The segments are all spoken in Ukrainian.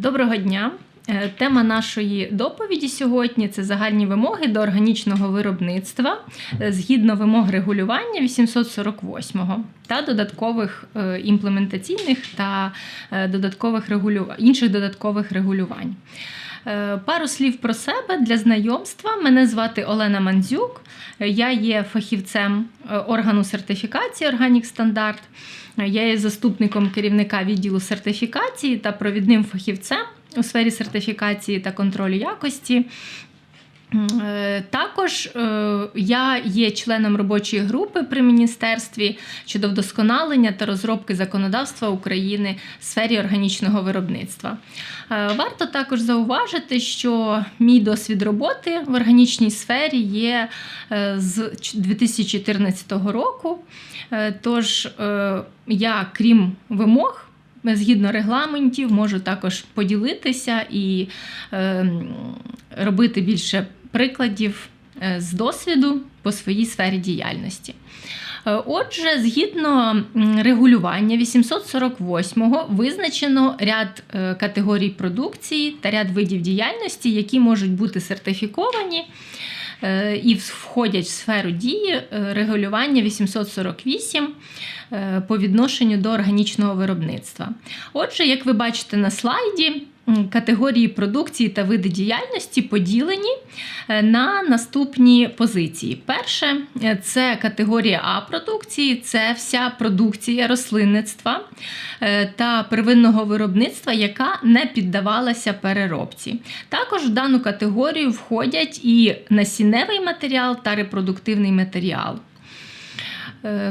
Доброго дня. Е, Тема нашої доповіді сьогодні це загальні вимоги до органічного виробництва е, згідно вимог регулювання 848 та додаткових е, імплементаційних та додаткових регулювань інших додаткових регулювань. Е, Пару слів про себе для знайомства. Мене звати Олена Мандзюк. Я є фахівцем е, органу сертифікації Organic. Е, Я є заступником керівника відділу сертифікації та провідним фахівцем у сфері сертифікації та контролю якості. Е, Також е, я є членом робочої групи при міністерстві щодо вдосконалення та розробки законодавства України в сфері органічного виробництва. Е, Варто також зауважити, що мій досвід роботи в органічній сфері є з 2014 року. Тож я, крім вимог, згідно регламентів, можу також поділитися і е, робити більше прикладів е, з досвіду по своїй сфері діяльності. Е, Отже, згідно регулювання 848-го визначено ряд е, категорій продукції та ряд видів діяльності, які можуть бути сертифіковані і входять в сферу дії регулювання 848 е, по відношенню до органічного виробництва. Отже, як ви бачите на слайді, категорії продукції та види діяльності поділені е, на наступні позиції. Перше е, це категорія А продукції, це вся продукція рослинництва е, та первинного виробництва, яка не піддавалася переробці. Також в дану категорію входять і насінневий матеріал та репродуктивний матеріал.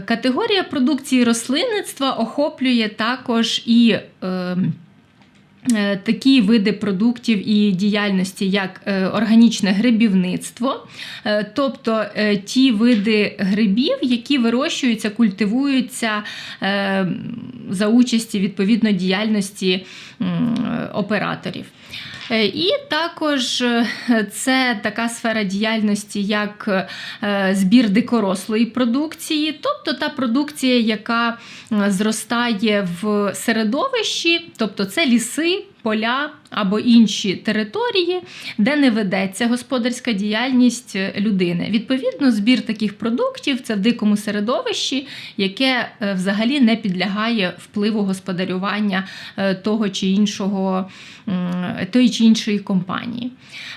Категорія продукції рослинництва охоплює також і е, такі види продуктів і діяльності, як е, органічне грибівництво, е, тобто е, ті види грибів, які вирощуються, культивуються е, за участі відповідно діяльності операторів. Е, І також е, це така сфера діяльності, як е, збір дикорослої продукції, тобто та продукція, яка зростає в середовищі, тобто це ліси, поля або інші території, де не ведеться господарська діяльність людини. Відповідно, збір таких продуктів це в дикому середовищі, яке е, взагалі не підлягає впливу господарювання е, того чи іншого тої чи іншої компанії.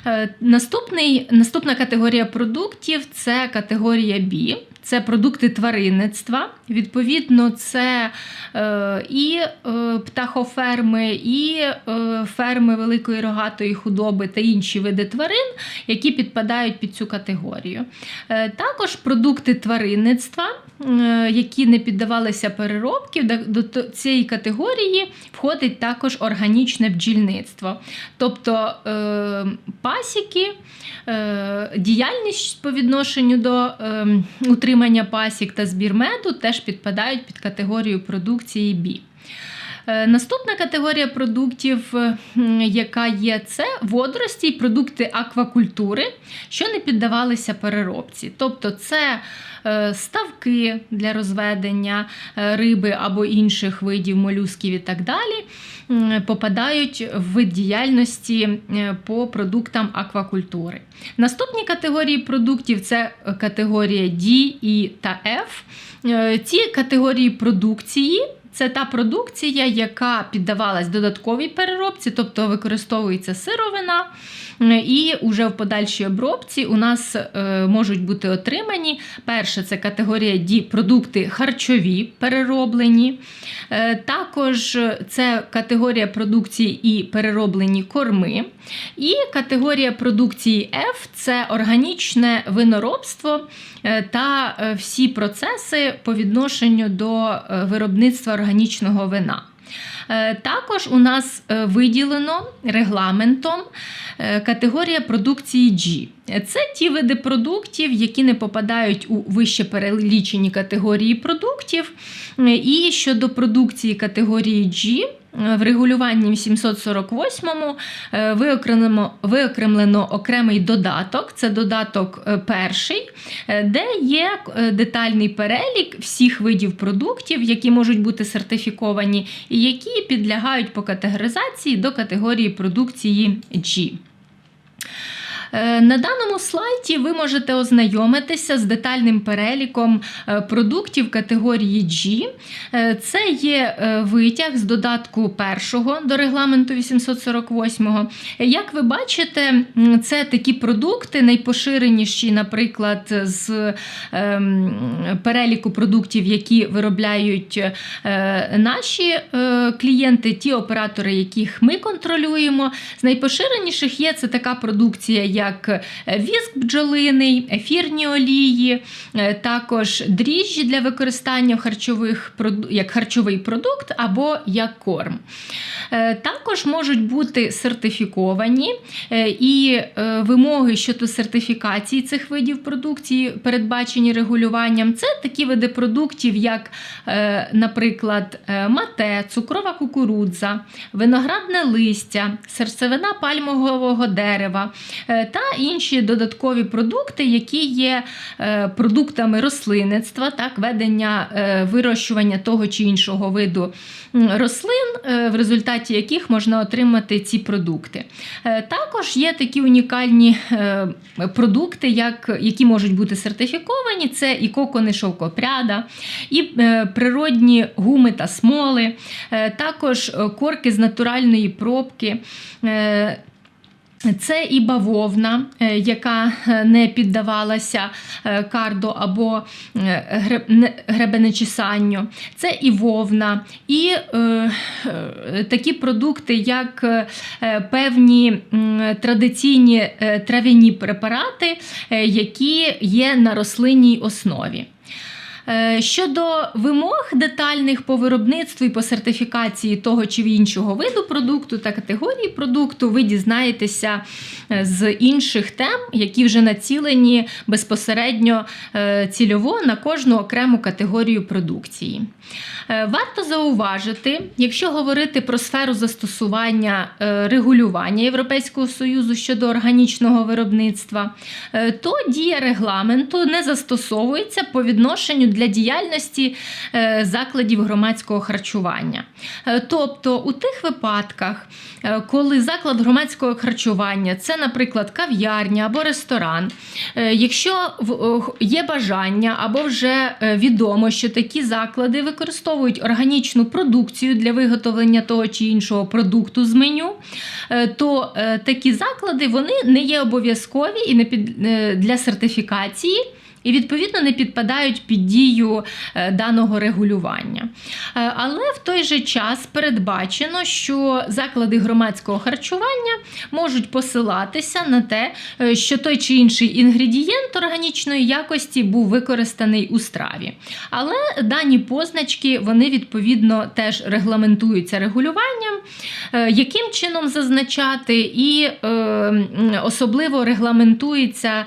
Е, Наступний, наступна категорія продуктів це категорія B. Це продукти тваринництва. Відповідно, це е, і е, птахоферми, і е, ферми великої рогатої худоби та інші види тварин, які підпадають під цю категорію. Також продукти тваринництва, які не піддавалися переробці, до, цієї категорії входить також органічне бджільництво. Тобто пасіки, діяльність по відношенню до е, утримання пасік та збір меду теж підпадають під категорію продукції B. Е, Наступна категорія продуктів, е, яка є, це водорості і продукти аквакультури, що не піддавалися переробці. Тобто це е, ставки для розведення риби або інших видів молюсків і так далі, попадають в вид діяльності по продуктам аквакультури. Наступні категорії продуктів це категорія D, E та F. Ці категорії продукції. Це та продукція, яка піддавалась додатковій переробці, тобто використовується сировина, і уже в подальшій обробці у нас е, можуть бути отримані. Перше, це категорія D продукти харчові перероблені. Е, Також це категорія продукції і перероблені корми. І категорія продукції F це органічне виноробство е, та всі процеси по відношенню до виробництва органічного вина. Е, Також у нас е, виділено регламентом е, категорія продукції G. Це ті види продуктів, які не попадають у вище перелічені категорії продуктів. І щодо продукції категорії G, в регулюванні 848 е, виокремлено, виокремлено окремий додаток, це додаток е, перший, е, де є детальний перелік всіх видів продуктів, які можуть бути сертифіковані, і які підлягають по категоризації до категорії продукції G. Е, на даному слайді ви можете ознайомитися з детальним переліком е, продуктів категорії G. Е, це є витяг з додатку першого до регламенту 848. Як ви бачите, це такі продукти, найпоширеніші, наприклад, з ем, переліку продуктів, які виробляють наші клієнти, ті оператори, яких ми контролюємо. З найпоширеніших є це така продукція, як е, віск бджолиний, ефірні олії, е, також дріжджі для використання харчових, як харчовий продукт або як корм. Е, також можуть бути сертифіковані і вимоги щодо сертифікації цих видів продукції, передбачені регулюванням. Це такі види продуктів, як, наприклад, мате, цукрова кукурудза, виноградне листя, серцевина пальмового дерева та інші додаткові продукти, які є е, продуктами рослинництва, так, ведення е, вирощування того чи іншого виду рослин, е, в результаті яких можна отримати ці продукти. Також є такі унікальні продукти, як, які можуть бути сертифіковані: це і кокони шовкопряда, і природні гуми та смоли, також корки з натуральної пробки. Це і бавовна, е, яка е, не піддавалася е, кардо або гребенечісанню. Це і вовна, і е, такі продукти, як певні традиційні трав'яні препарати, які є на рослинній основі. Е, щодо вимог детальних по виробництву і по сертифікації того чи іншого виду продукту та категорії продукту, ви дізнаєтеся е, з інших тем, які вже націлені безпосередньо е, цільово на кожну окрему категорію продукції. Варто зауважити, якщо говорити про сферу застосування регулювання Європейського союзу щодо органічного виробництва, то дія регламенту не застосовується по відношенню для діяльності е, закладів громадського харчування. Е, тобто у тих випадках, е, коли заклад громадського харчування це, наприклад, кав'ярня або ресторан, якщо є бажання або вже відомо, що такі заклади використовують органічну продукцію для виготовлення того чи іншого продукту з меню, то такі заклади вони не є обов'язкові і не під для сертифікації і відповідно не підпадають під дію е, даного регулювання. Е, але в той же час передбачено, що заклади громадського харчування можуть посилатися на те, е, що той чи інший інгредієнт органічної якості був використаний у страві. Але дані позначки вони відповідно теж регламентуються регулюванням, яким чином зазначати, і особливо регламентується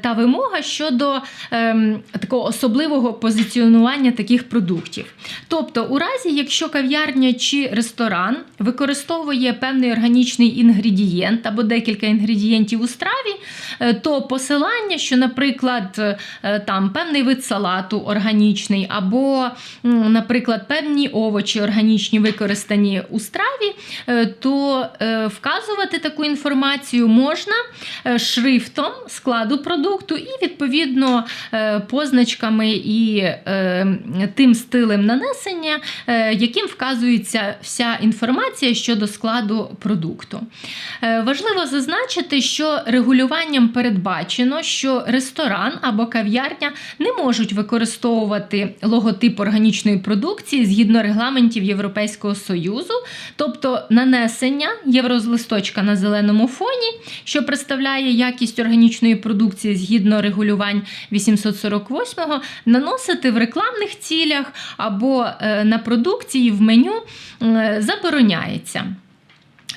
та вимога щодо ем, такого особливого позиціонування таких продуктів. Тобто, у разі, якщо кав'ярня чи ресторан використовує певний органічний інгредієнт або декілька інгредієнтів у страві, е, то посилання, що, наприклад, е, там певний вид салату органічний, або, наприклад, певні овочі органічні використані у страві, е, то вказувати таку інформацію можна шрифтом складу продукту і відповідно Е, позначками і е, тим стилем нанесення, е, яким вказується вся інформація щодо складу продукту. Важливо зазначити, що регулюванням передбачено, що ресторан або кав'ярня не можуть використовувати логотип органічної продукції згідно регламентів Європейського Союзу, тобто нанесення єврозлисточка на зеленому фоні, що представляє якість органічної продукції згідно регулювань 848-го наносити в рекламних цілях або е, на продукції в меню забороняється.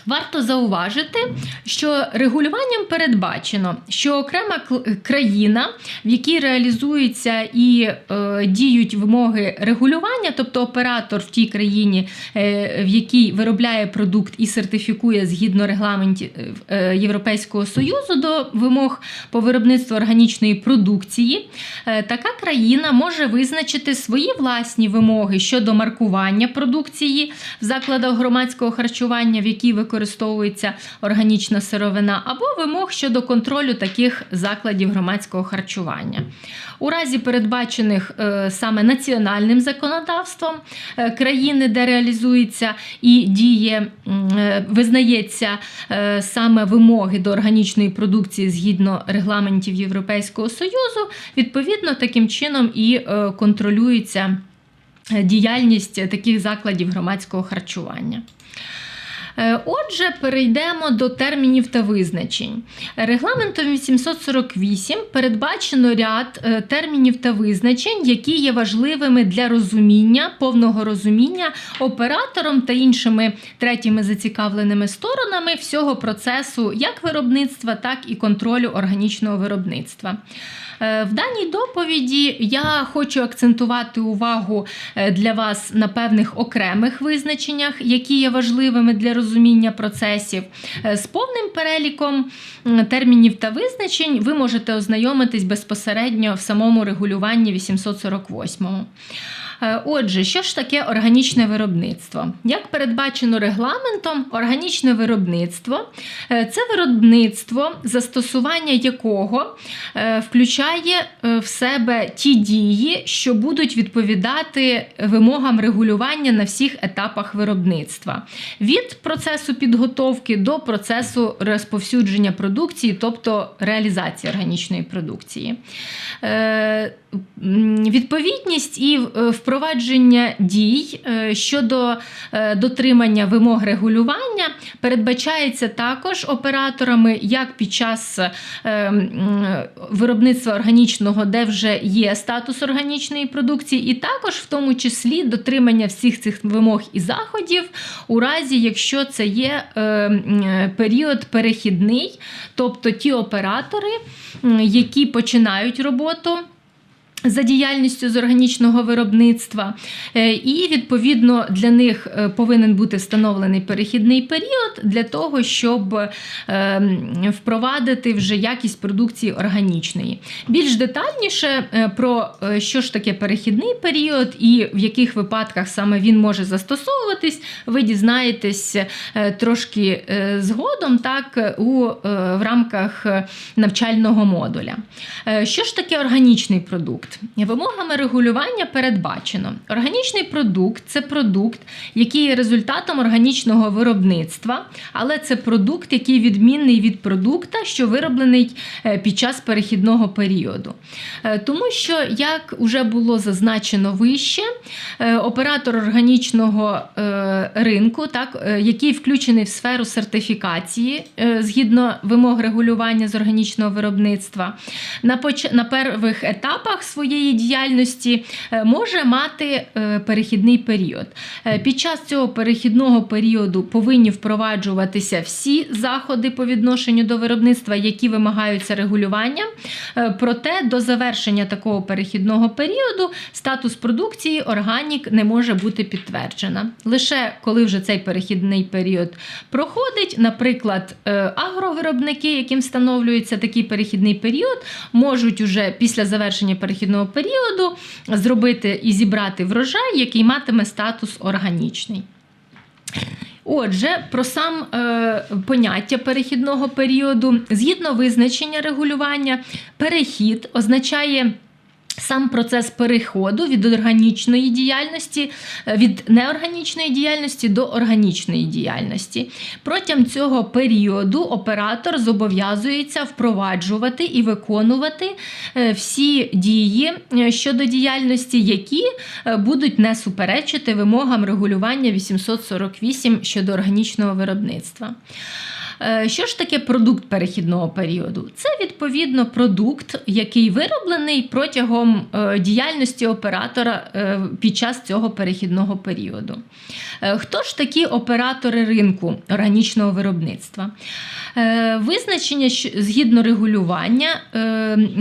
Варто зауважити, що регулюванням передбачено, що окрема країна, в якій реалізуються і е, діють вимоги регулювання, тобто оператор в тій країні, е, в якій виробляє продукт і сертифікує згідно регламентів е, Європейського союзу до вимог по виробництву органічної продукції, е, така країна може визначити свої власні вимоги щодо маркування продукції в закладах громадського харчування, в якій використовується органічна сировина, або вимог щодо контролю таких закладів громадського харчування. У разі передбачених е, саме національним законодавством е, країни, де реалізується і діє, е, визнається саме вимоги до органічної продукції згідно регламентів Європейського Союзу, відповідно таким чином і контролюється діяльність таких закладів громадського харчування. Е, Отже, перейдемо до термінів та визначень. Регламентом 848 передбачено ряд е, термінів та визначень, які є важливими для розуміння, повного розуміння оператором та іншими третіми зацікавленими сторонами всього процесу як виробництва, так і контролю органічного виробництва. Е, В даній доповіді я хочу акцентувати увагу е, для вас на певних окремих визначеннях, які є важливими для розуміння процесів. Е, З повним переліком термінів та визначень ви можете ознайомитись безпосередньо в самому регулюванні 848. Е, Отже, що ж таке органічне виробництво? Як передбачено регламентом, органічне виробництво е, це виробництво, застосування якого е, включає в себе ті дії, що будуть відповідати вимогам регулювання на всіх етапах виробництва, від процесу підготовки до процесу розповсюдження продукції, тобто реалізації органічної продукції. Відповідність і е, впровадження дій е, щодо е, дотримання вимог регулювання передбачається також операторами як під час е, виробництва органічного, де вже є статус органічної продукції, і також в тому числі дотримання всіх цих вимог і заходів, у разі якщо це є період перехідний, тобто ті оператори, які починають роботу. За діяльністю з органічного виробництва, Е, і відповідно для них е, повинен бути встановлений перехідний період для того, щоб е, впровадити вже якість продукції органічної. Більш детальніше про що ж таке перехідний період і в яких випадках саме він може застосовуватись, ви дізнаєтесь трошки згодом, так у в рамках навчального модуля. Що ж таке органічний продукт? Вимогами регулювання передбачено. Органічний продукт це продукт, який є результатом органічного виробництва, але це продукт, який відмінний від продукта, що вироблений е, під час перехідного періоду. Е, Тому що, як вже було зазначено вище, оператор органічного е, ринку, так, е, який включений в сферу сертифікації е, згідно вимог регулювання з органічного виробництва, на, поч... на первих етапах своєї діяльності е, може мати е, перехідний період. Е, Під час цього перехідного періоду повинні впроваджуватися всі заходи по відношенню до виробництва, які вимагаються регулюванням. Е, Проте до завершення такого перехідного періоду статус продукції органік не може бути підтверджена. Лише коли вже цей перехідний період проходить, наприклад, е, агровиробники, яким встановлюється такий перехідний період, можуть уже після завершення перехідного періоду зробити і зібрати врожай, який матиме статус органічний. Отже, про сам е, поняття перехідного періоду, згідно визначення регулювання, перехід означає. Сам процес переходу від органічної діяльності, е, від неорганічної діяльності до органічної діяльності. Протягом цього періоду оператор зобов'язується впроваджувати і виконувати е, всі дії е, щодо діяльності, які будуть не суперечити вимогам регулювання 848 щодо органічного виробництва. Е, Що ж таке продукт перехідного періоду? Це відповідно продукт, який вироблений протягом е, діяльності оператора е, під час цього перехідного періоду. Хто ж такі оператори ринку органічного виробництва? Визначення згідно регулювання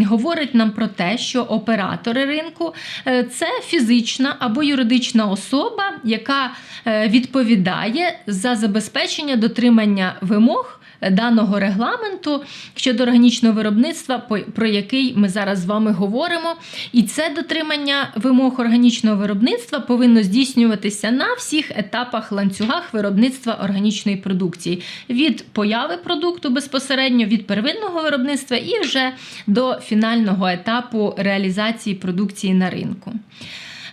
говорить нам про те, що оператори ринку це фізична або юридична особа, яка відповідає за забезпечення дотримання вимог. Даного регламенту щодо органічного виробництва, про який ми зараз з вами говоримо, і це дотримання вимог органічного виробництва повинно здійснюватися на всіх етапах ланцюгах виробництва органічної продукції від появи продукту безпосередньо від первинного виробництва і вже до фінального етапу реалізації продукції на ринку.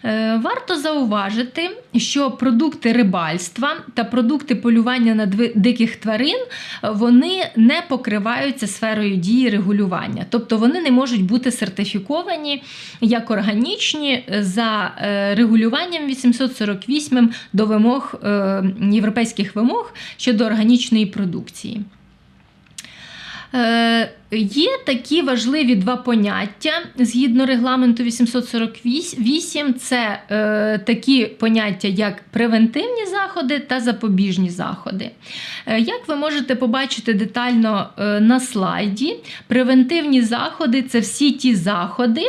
Е, Варто зауважити, що продукти рибальства та продукти полювання на диких тварин е, вони не покриваються сферою дії регулювання, тобто вони не можуть бути сертифіковані як органічні за е, регулюванням 848 до вимог європейських вимог щодо органічної продукції. Є такі важливі два поняття згідно регламенту 848. Це е, такі поняття, як превентивні заходи та запобіжні заходи. Е, як ви можете побачити детально е, на слайді, превентивні заходи це всі ті заходи,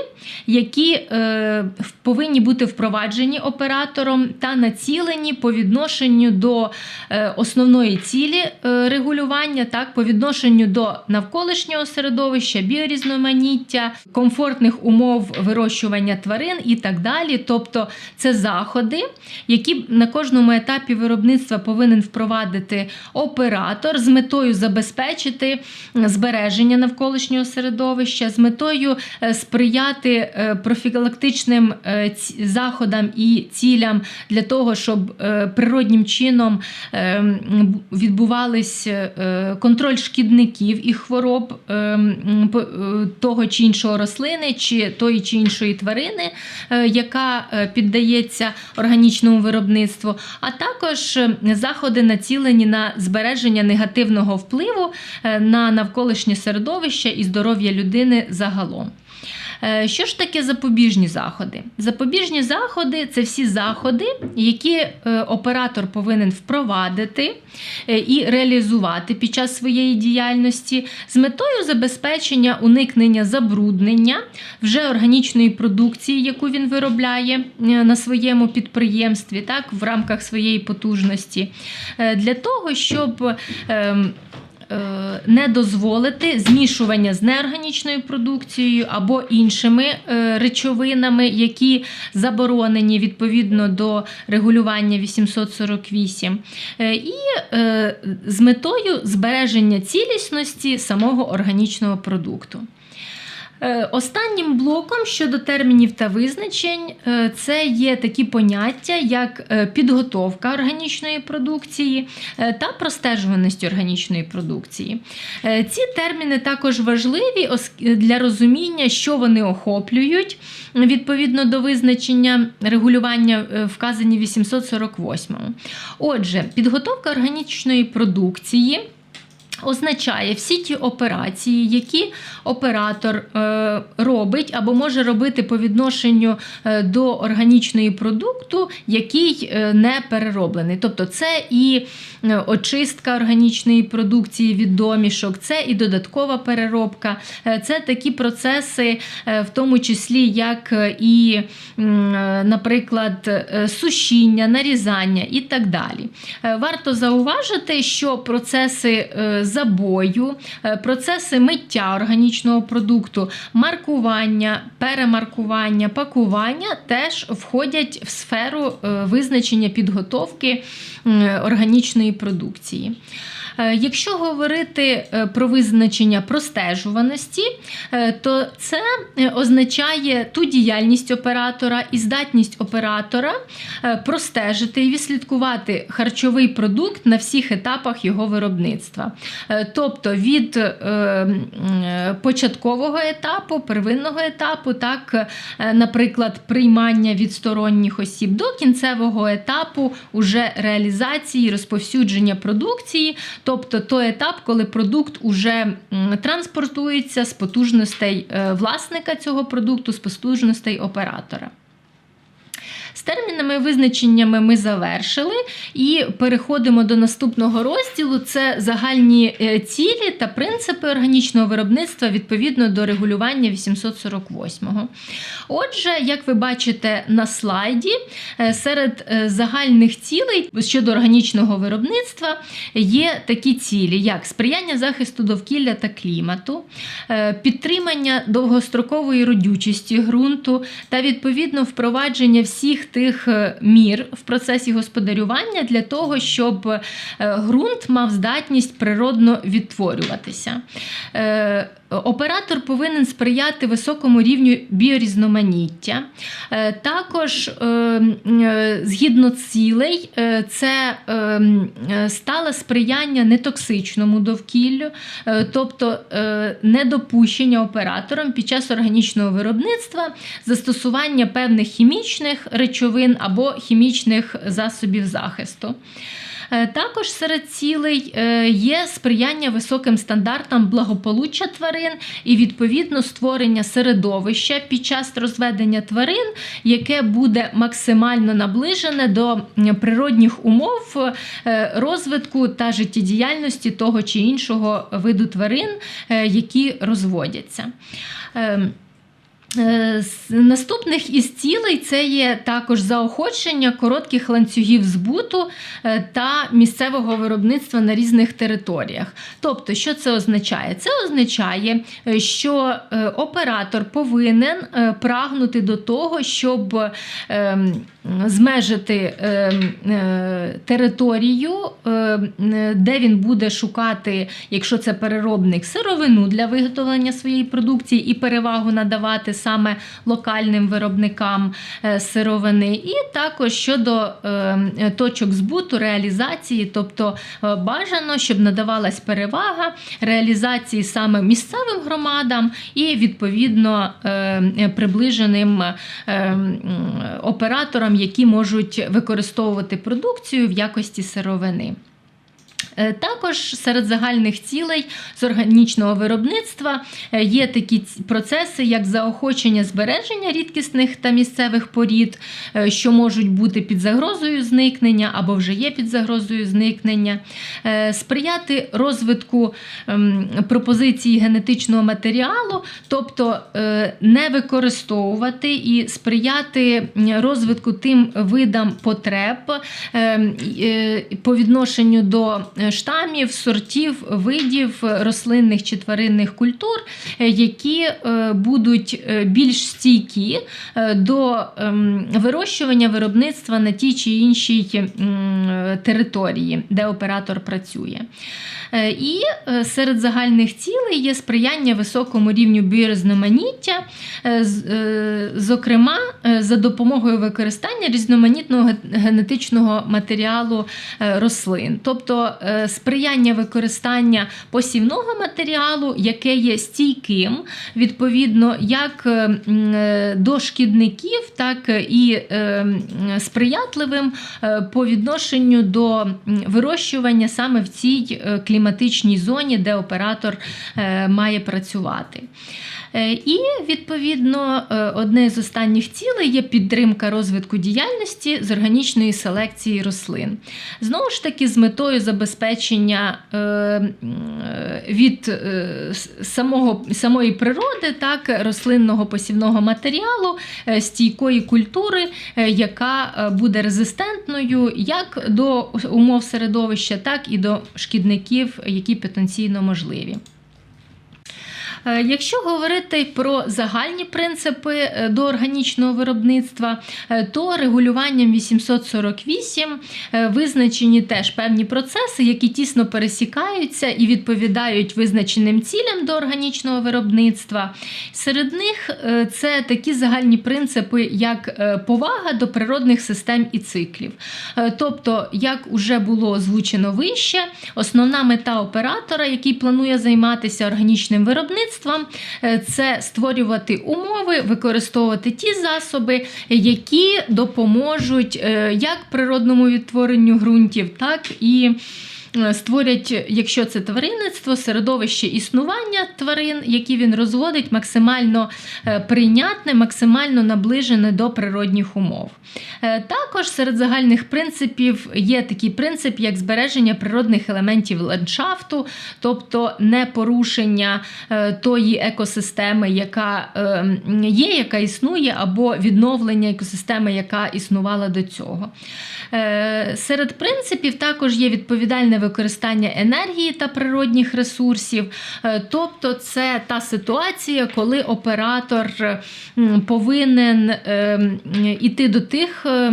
які е, повинні бути впроваджені оператором та націлені по відношенню до е, основної цілі е, регулювання, так, по відношенню до навколишнього середовища, біорізноманіття, комфортних умов вирощування тварин і так далі. Тобто це заходи, які на кожному етапі виробництва повинен впровадити оператор з метою забезпечити збереження навколишнього середовища, з метою е, сприяти е, профілактичним е, заходам і цілям для того, щоб природнім чином е, відбувались контроль шкідників і хвороб того чи іншого рослини, чи тої чи іншої тварини, е, яка е, піддається органічному виробництву, а також е, заходи націлені на збереження негативного впливу е, на навколишнє середовище і здоров'я людини загалом. Е, Що ж таке запобіжні заходи? Запобіжні заходи це всі заходи, які е, оператор повинен впровадити е, і реалізувати під час своєї діяльності з метою забезпечення уникнення забруднення вже органічної продукції, яку він виробляє на своєму підприємстві, так, в рамках своєї потужності, для того, щоб ем, не дозволити змішування з неорганічною продукцією або іншими е, речовинами, які заборонені відповідно до регулювання 848, е, і е, з метою збереження цілісності самого органічного продукту. Е, Останнім блоком щодо термінів та визначень е, це є такі поняття, як е, підготовка органічної продукції та простежуваність органічної продукції. Ці терміни також важливі для розуміння, що вони охоплюють відповідно до визначення регулювання вказані в 848. Отже, підготовка органічної продукції означає всі ті операції, які оператор е, робить або може робити по відношенню е, до органічної продукту, який е, не перероблений. Тобто це і очистка органічної продукції від домішок, це і додаткова переробка, це такі процеси, в тому числі як і, наприклад, сушіння, нарізання і так далі. Варто зауважити, що процеси забою, е, процеси миття органічного продукту, маркування, перемаркування, пакування теж входять в сферу е, визначення підготовки органічної продукції. Е, Якщо говорити е, про визначення простежуваності, е, то це означає ту діяльність оператора і здатність оператора простежити і відслідкувати харчовий продукт на всіх етапах його виробництва. Тобто від початкового етапу, первинного етапу, так, наприклад, приймання від сторонніх осіб до кінцевого етапу уже реалізації, розповсюдження продукції, тобто той етап, коли продукт уже транспортується з потужностей е, власника цього продукту, з потужностей оператора. З термінами визначеннями ми завершили і переходимо до наступного розділу: це загальні е, цілі та принципи органічного виробництва відповідно до регулювання 848-го. Отже, як ви бачите на слайді, е, серед е, загальних цілей щодо органічного виробництва є такі цілі, як сприяння захисту довкілля та клімату, підтримання довгострокової родючості ґрунту та відповідно впровадження всіх тих е, мір в процесі господарювання для того, щоб грунт ґрунт мав здатність природно відтворюватися. Оператор повинен сприяти високому рівню біорізноманіття. Е, також, е, е, згідно цілей, це стале сприяння нетоксичному довкіллю, тобто недопущення оператором під час органічного виробництва застосування певних хімічних речовин або хімічних засобів захисту. Е, також серед цілей е, є сприяння високим стандартам благополуччя тварин і відповідно створення середовища під час розведення тварин, яке буде максимально наближене до природних умов е, розвитку та життєдіяльності того чи іншого виду тварин, які розводяться. Е, наступних із цілей це є також заохочення коротких ланцюгів збуту е, та місцевого виробництва на різних територіях. Тобто, що це означає? Це означає, е, що оператор повинен прагнути до того, щоб ем, змежити територію, де він буде шукати, якщо це переробник, сировину для виготовлення своєї продукції і перевагу надавати саме локальним виробникам е, сировини, і також щодо е, точок збуту, реалізації, тобто е, бажано, щоб надавалась перевага реалізації саме місцевим громадам і відповідно приближеним операторам, які можуть використовувати продукцію в якості сировини. Е, також серед загальних цілей з органічного виробництва е, є такі процеси, як заохочення збереження рідкісних та місцевих порід, е, що можуть бути під загрозою зникнення або вже є під загрозою зникнення, сприяти розвитку ем, пропозиції генетичного матеріалу, тобто не використовувати і сприяти розвитку тим видам потреб ем, по відношенню до штамів, сортів, видів рослинних чи тваринних культур, е, які е, будуть більш стійкі до ем, вирощування виробництва на тій чи іншій території, де оператор працює. І серед загальних цілей є сприяння високому рівню біорізноманіття, зокрема, за допомогою використання різноманітного генетичного матеріалу рослин. Тобто Е, сприяння використання посівного матеріалу, яке є стійким, відповідно, як е, е, до шкідників, так і сприятливим по відношенню до вирощування саме в цій кліматичній зоні, де оператор має працювати. Е, і відповідно е, одне з останніх цілей є підтримка розвитку діяльності з органічної селекції рослин. Знову ж таки, з метою забезпечення е, від самого, самої природи, так, рослинного посівного матеріалу, стійкої культури, яка буде резистентною як до умов середовища, так і до шкідників, які потенційно можливі. Е, якщо говорити про загальні принципи е, до органічного виробництва, е, то регулюванням 848 визначені теж певні процеси, які тісно пересікаються і відповідають визначеним цілям до органічного виробництва. Серед них це такі загальні принципи, як повага до природних систем і циклів. Тобто, як вже було озвучено вище, основна мета оператора, який планує займатися органічним виробництвом, виробництва е, це створювати умови, використовувати ті засоби, які допоможуть е, як природному відтворенню ґрунтів, так і створять, якщо це тваринництво, середовище існування тварин, які він розводить, максимально е, прийнятне, максимально наближене до природних умов. Е, Також серед загальних принципів є такий принцип, як збереження природних елементів ландшафту, тобто не порушення е, тої екосистеми, яка е, є, яка існує, або відновлення екосистеми, яка існувала до цього. Е, Серед принципів також є відповідальне використання енергії та природних ресурсів. Е, Тобто, це та ситуація, коли оператор повинен е, іти до тих е,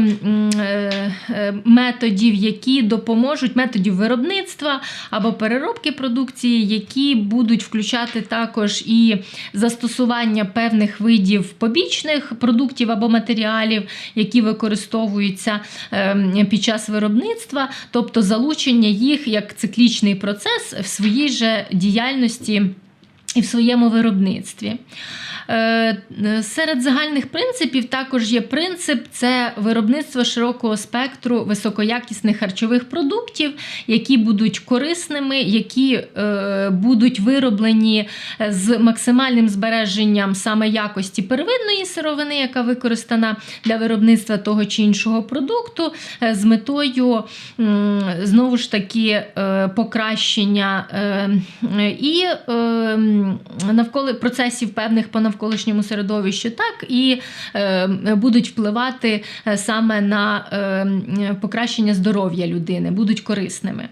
методів, які допоможуть методів виробництва або переробки продукції, які будуть включати також і застосування певних видів побічних продуктів або матеріалів, які використовуються е, під час виробництва, тобто залучення їх як циклічний процес в своїй же діяльності і в своєму виробництві. Е, Серед загальних принципів також є принцип це виробництво широкого спектру високоякісних харчових продуктів, які будуть корисними, які е, будуть вироблені з максимальним збереженням саме якості первинної сировини, яка використана для виробництва того чи іншого продукту, е, з метою знову ж таки е, покращення е, і е, навколо процесів певних по навколишньому середовищу, так і е, будуть впливати е, саме на е, покращення здоров'я людини, будуть корисними.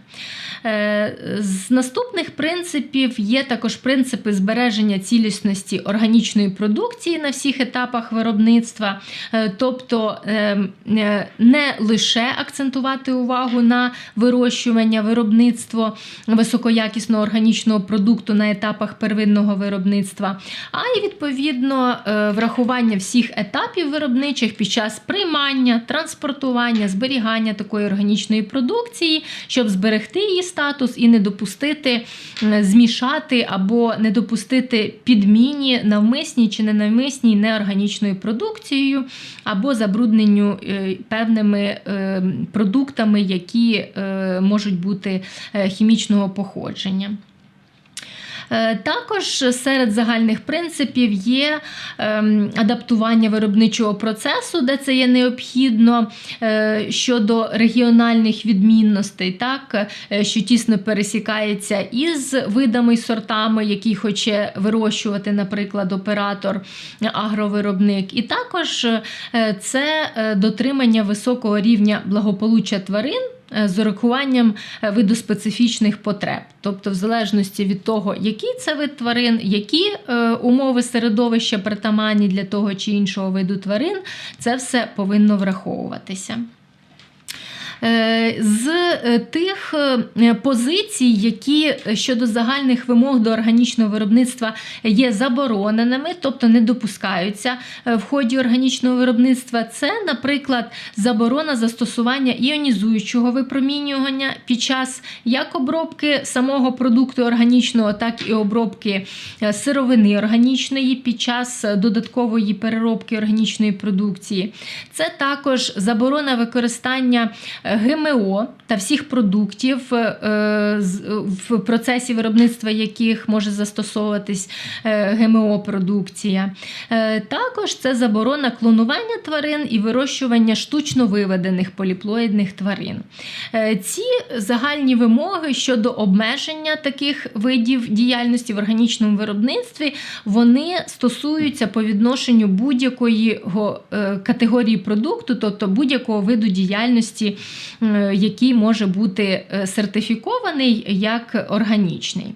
Е, З наступних принципів є також принципи збереження цілісності органічної продукції на всіх етапах виробництва, Е, тобто е, е, не лише акцентувати увагу на вирощування, виробництво високоякісного органічного продукту на етапах первинного виробництва, а й відповідно врахування всіх етапів виробничих під час приймання, транспортування, зберігання такої органічної продукції, щоб зберегти її статус і не допустити змішати або не допустити підміні навмисній чи ненавмисній неорганічною продукцією, або забрудненню е, певними е, продуктами, які е, можуть бути хімічного походження. Е, Також серед загальних принципів є ем, адаптування виробничого процесу, де це є необхідно е, щодо регіональних відмінностей, так, е, що тісно пересікається із видами і сортами, які хоче вирощувати, наприклад, оператор, агровиробник. І також це дотримання високого рівня благополуччя тварин з урахуванням виду видоспецифічних потреб. Тобто, в залежності від того, який це вид тварин, які е, умови середовища притаманні для того чи іншого виду тварин, це все повинно враховуватися. Е, З е, тих е, позицій, які щодо загальних вимог до органічного виробництва є забороненими, тобто не допускаються в ході органічного виробництва, це, наприклад, заборона застосування іонізуючого випромінювання під час як обробки самого продукту органічного, так і обробки сировини органічної під час додаткової переробки органічної продукції. Це також заборона використання ГМО та всіх продуктів, е, в процесі виробництва яких може застосовуватись е, ГМО-продукція. Е, Також це заборона клонування тварин і вирощування штучно виведених поліплоїдних тварин. Ці загальні вимоги щодо обмеження таких видів діяльності в органічному виробництві вони стосуються по відношенню будь-якої категорії продукту, тобто будь-якого виду діяльності, який може бути е, сертифікований як органічний.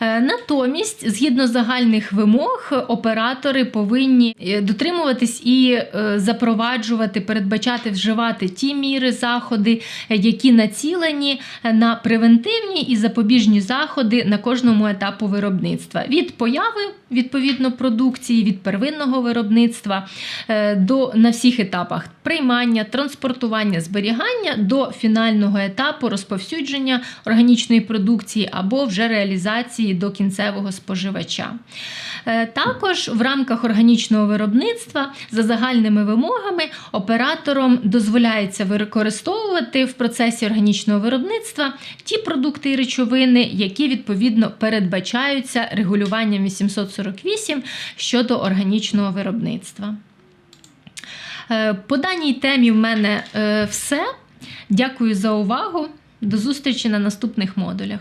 Е, Натомість, згідно загальних вимог, оператори повинні е, дотримуватись і запроваджувати, передбачати, вживати ті міри, заходи, які націлені на превентивні і запобіжні заходи на кожному етапу виробництва від появи відповідно продукції від первинного виробництва е, до на всіх етапах приймання, транспортування, зберігання до фінального етапу розповсюдження органічної продукції або вже реалізації до кінцевого споживача. Е, Також в рамках органічного виробництва за загальними вимогами оператором дозволяється використовувати в процесі органічного виробництва ті продукти і речовини, які відповідно передбачаються регулюванням 848 щодо органічного виробництва. Е, По даній темі в мене е, все. Дякую за увагу. До зустрічі на наступних модулях.